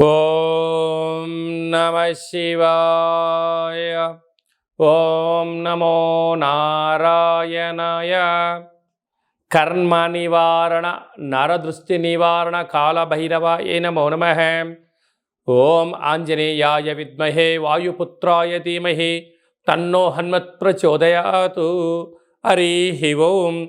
ఓం నమ శివాయ. ఓం నమో నారాయణాయ. కర్మ నివారణ నరదృష్టి నివారణ కాళభైరవాయ నమో నమ. ఓం ఆంజనేయాయ విద్మహే వాయుపుత్రాయ ధీమహి తన్నో హన్మత్ ప్రచోదయాతు. హరి ఓం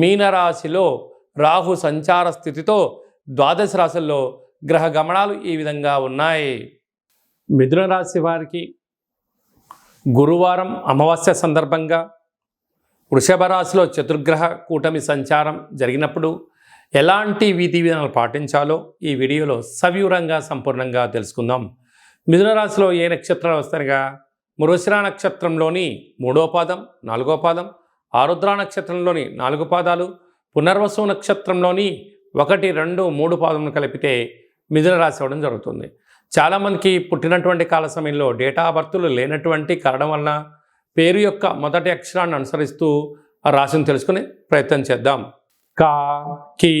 మీనరాశిలో రాహు సంచార స్థితితో ద్వాదశ రాశుల్లో గ్రహ గమనాలు ఈ విధంగా ఉన్నాయి. మిథున రాశి వారికి గురువారం అమావాస్య సందర్భంగా వృషభ రాశిలో చతుర్గ్రహ కూటమి సంచారం జరిగినప్పుడు ఎలాంటి విధి విధానాలు పాటించాలో ఈ వీడియోలో సవివరంగా సంపూర్ణంగా తెలుసుకుందాం. మిథున రాశిలో ఏ నక్షత్రాలు వస్తారుగా మృషిరా నక్షత్రంలోని మూడో పాదం నాలుగో పాదం ఆరుద్ర నక్షత్రంలోని నాలుగు పాదాలు పునర్వసు నక్షత్రంలోని ఒకటి రెండు మూడు పాదములు కలిపితే మిథున రాశి అవ్వడం జరుగుతుంది. చాలామందికి పుట్టినటువంటి కాల సమయంలో డేటా బర్తులు లేనటువంటి కారణం వలన పేరు యొక్క మొదటి అక్షరాన్ని అనుసరిస్తూ ఆ రాశిని తెలుసుకునే ప్రయత్నం చేద్దాం. కా కి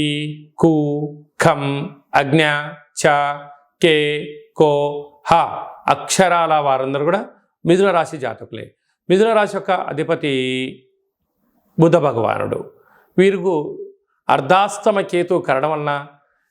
కు ఖం అజ్ఞ చ కే కో హ అక్షరాల వారందరూ కూడా మిథున రాశి జాతకులే. మిథున రాశి యొక్క అధిపతి బుధ భగవానుడు. వీరికి అర్ధాస్తమ కేతు కరడం వలన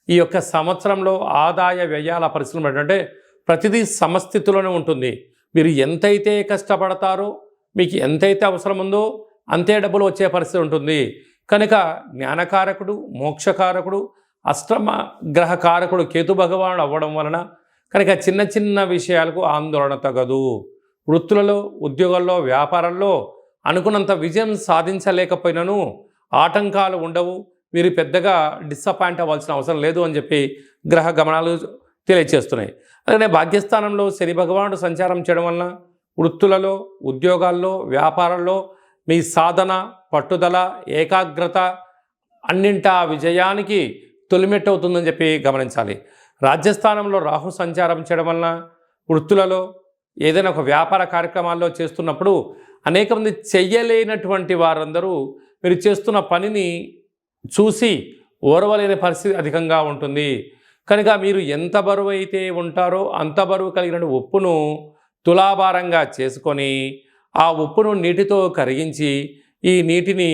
ఈ యొక్క సంవత్సరంలో ఆదాయ వ్యయాల పరిశ్రమ ఏంటంటే ప్రతిదీ సమస్థితిలోనే ఉంటుంది. మీరు ఎంతైతే కష్టపడతారో మీకు ఎంతైతే అవసరం ఉందో అంతే డబ్బులు వచ్చే పరిస్థితి ఉంటుంది. కనుక జ్ఞానకారకుడు మోక్షకారకుడు అష్టమ గ్రహకారకుడు కేతు భగవానుడు అవ్వడం వలన కనుక చిన్న చిన్న విషయాలకు ఆందోళన తగదు. వృత్తులలో ఉద్యోగాల్లో వ్యాపారంలో అనుకున్నంత విజయం సాధించలేకపోయినను ఆటంకాలు ఉండవు మీరు పెద్దగా డిసప్పాయింట్ అవ్వాల్సిన అవసరం లేదు అని చెప్పి గ్రహ గమనాలు తెలియచేస్తున్నాయి. అలాగే భాగ్యస్థానంలో శని భగవానుడు సంచారం చేయడం వలన వృత్తులలో ఉద్యోగాల్లో వ్యాపారంలో మీ సాధన పట్టుదల ఏకాగ్రత అన్నింటా విజయానికి తొలిమెట్టు అవుతుందని చెప్పి గమనించాలి. రాజ్యస్థానంలో రాహు సంచారం చేయడం వలన వృత్తులలో ఏదైనా ఒక వ్యాపార కార్యక్రమాల్లో చేస్తున్నప్పుడు అనేక మంది చెయ్యలేనటువంటి వారందరూ మీరు చేస్తున్న పనిని చూసి ఓర్వలేని పరిస్థితి అధికంగా ఉంటుంది. కనుక మీరు ఎంత బరువు అయితే ఉంటారో అంత బరువు కలిగిన ఉప్పును తులాభారంగా చేసుకొని ఆ ఉప్పును నీటితో కరిగించి ఈ నీటిని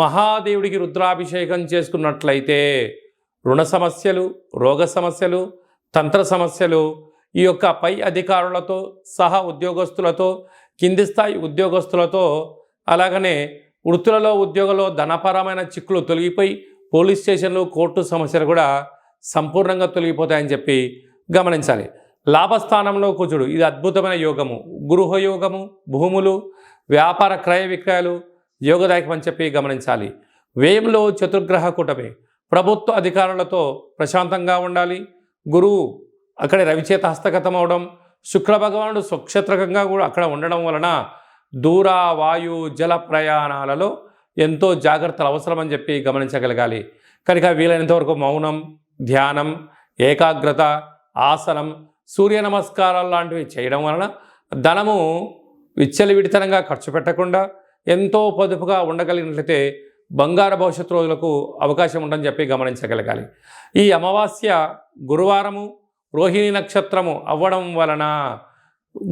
మహాదేవుడికి రుద్రాభిషేకం చేసుకున్నట్లయితే రుణ సమస్యలు రోగ సమస్యలు తంత్ర సమస్యలు ఈ యొక్క పై అధికారులతో సహా ఉద్యోగస్తులతో కింది స్థాయి ఉద్యోగస్తులతో అలాగనే వృత్తులలో ఉద్యోగంలో ధనపరమైన చిక్కులు తొలగిపోయి పోలీస్ స్టేషన్లు కోర్టు సమస్యలు కూడా సంపూర్ణంగా తొలగిపోతాయని చెప్పి గమనించాలి. లాభస్థానంలో కుజుడు ఇది అద్భుతమైన యోగము. గృహయోగము భూములు వ్యాపార క్రయ విక్రయాలు యోగదాయకం అని చెప్పి గమనించాలి. వ్యయంలో చతుర్గ్రహ కూటమి. ప్రభుత్వ అధికారులతో ప్రశాంతంగా ఉండాలి. గురువు అక్కడ రవిచేత హస్తగతం అవడం శుక్ర భగవానుడు స్వక్షత్రకంగా కూడా అక్కడ ఉండడం వలన దూర వాయు జల ప్రయాణాలలో ఎంతో జాగ్రత్తలు అవసరమని చెప్పి గమనించగలగాలి. కనుక వీలైనంతవరకు మౌనం ధ్యానం ఏకాగ్రత ఆసనం సూర్య నమస్కారాలు లాంటివి చేయడం వలన ధనము విచ్చలివిడితనంగా ఖర్చు పెట్టకుండా ఎంతో పొదుపుగా ఉండగలిగినట్లయితే బంగారు భవిష్యత్తు రోజులకు అవకాశం ఉందని చెప్పి గమనించగలగాలి. ఈ అమావాస్య గురువారము రోహిణి నక్షత్రము అవ్వడం వలన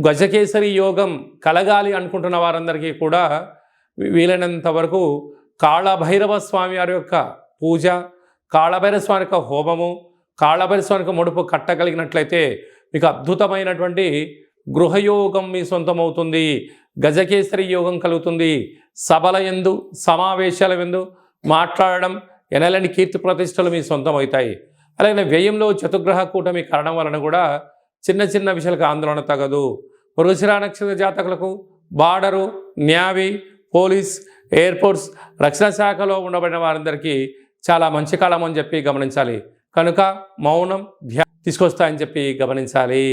గజకేసరి యోగం కలగాలి అనుకుంటున్న వారందరికీ కూడా వీలైనంత వరకు కాళభైరవ స్వామి వారి యొక్క పూజ కాళభైరవ స్వామి యొక్క హోమము కాళభైరవ స్వామి యొక్క ముడుపు కట్టగలిగినట్లయితే మీకు అద్భుతమైనటువంటి గృహయోగం మీ సొంతమవుతుంది గజకేసరి యోగం కలుగుతుంది. సభల ఎందు సమావేశాల ఎందు మాట్లాడడం ఎనలేని కీర్తి ప్రతిష్టలు మీ సొంతం అవుతాయి అలాగే వ్యయంలో చతుగ్రహ కూటమి కారణం వలన కూడా చిన్న చిన్న విషయాలకు ఆందోళన తగదు. మృగశిరా నక్షత్ర జాతకులకు బార్డరు న్యావీ పోలీస్ ఎయిర్పోర్ట్స్ రక్షణ శాఖలో ఉండబడిన వారందరికీ చాలా మంచి కాలం అని చెప్పి గమనించాలి. కనుక మౌనం ధ్యా తీసుకొస్తాయని చెప్పి గమనించాలి.